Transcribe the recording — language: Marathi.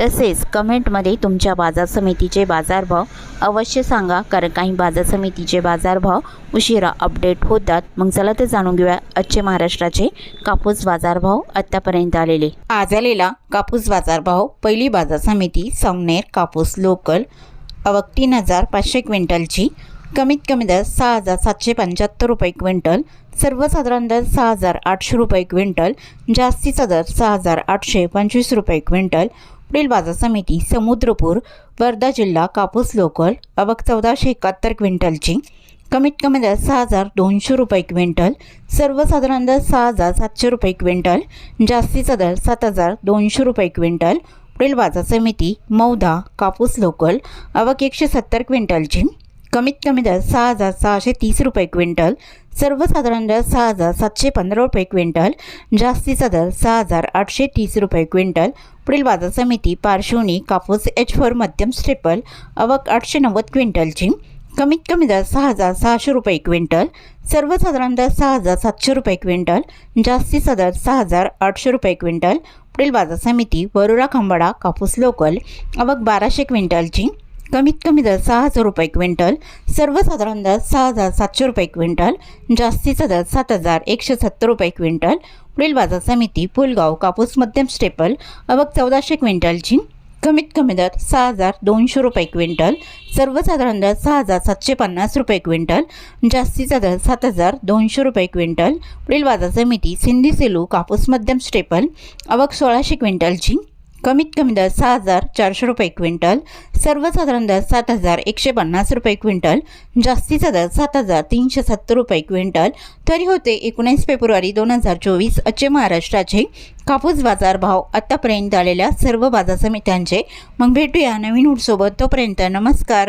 तसेच कमेंटमध्ये तुमच्या बाजार समितीचे बाजारभाव अवश्य सांगा कारण काही बाजार समितीचे बाजारभाव उशिरा अपडेट होतात. मग चला तर जाणून घेऊया आजचे महाराष्ट्राचे कापूस बाजारभाव आत्तापर्यंत आलेले. आज आलेला कापूस बाजारभाव पहिली बाजार समिती सामनेर कापूस लोकल अवक तीन हजार पाचशे क्विंटलची कमीत कमी दर सहा हजार सातशे पंच्याहत्तर रुपये क्विंटल सर्वसाधारण दर सहा हजार आठशे रुपये क्विंटल जास्तीचा दर सहा हजार आठशे पंचवीस रुपये क्विंटल पुढील बाजार समिती समुद्रपूर वर्धा जिल्हा कापूस लोकल अवक चौदाशे एकाहत्तर क्विंटलची. कमीत कमी दर सहा हजार दोनशे रुपये क्विंटल. सर्वसाधारण दर सहा हजार सातशे रुपये क्विंटल. जास्तीचा दर सात हजार दोनशे रुपये क्विंटल. पुढील बाजार समिती मौदा कापूस लोकल अवक एकशे सत्तर क्विंटलची. कमीत कमी दर सहा हजार सहाशे तीस रुपये क्विंटल सर्वसाधारण दर सहा हजार सातशे पंधरा रुपये क्विंटल जास्तीचा दर सहा हजार आठशे तीस रुपये क्विंटल पुढील बाजार समिती पार्श्वनी कापूस एच फोर मध्यम स्टेपल अवक आठशे नव्वद क्विंटलची कमीत कमी दर सहा हजार सहाशे रुपये क्विंटल सर्वसाधारण दर सहा हजार सातशे रुपये क्विंटल जास्तीचा दर सहा हजार आठशे रुपये क्विंटल पुढील बाजार समिती वरोरा खंबाडा कापूस लोकल अवक बाराशे क्विंटलची कमीत कमी दर सहा हजार रुपये क्विंटल सर्वसाधारण दर सहा हजार सातशे रुपये क्विंटल जास्तीचा दर सात हजार एकशे सत्तर रुपये क्विंटल पुढील बाजार समिती पुलगाव कापूस मध्यम स्टेपल अवघ चौदाशे क्विंटलची कमीत कमी दर सहा हजार दोनशे रुपये क्विंटल सर्वसाधारण दर सहा हजार सातशे पन्नास रुपये क्विंटल जास्तीचा दर सात हजार दोनशे रुपये क्विंटल पुढील बाजार समिती सिंधी सेलू कापूस मध्यम स्टेपल अवघ सोळाशे क्विंटलची कमीत कमी दर सहा हजार चारशे रुपये क्विंटल सर्वसाधारण दर सात हजार एकशे पन्नास रुपये क्विंटल जास्तीचा दर सात हजार तीनशे सत्तर रुपये क्विंटल. तरी होते एकोणीस फेब्रुवारी दोन हजार चोवीस अचे महाराष्ट्राचे कापूस बाजार भाव आत्तापर्यंत आलेल्या सर्व बाजार समित्यांचे. मग भेटूया नवीन उठसोबत तोपर्यंत नमस्कार.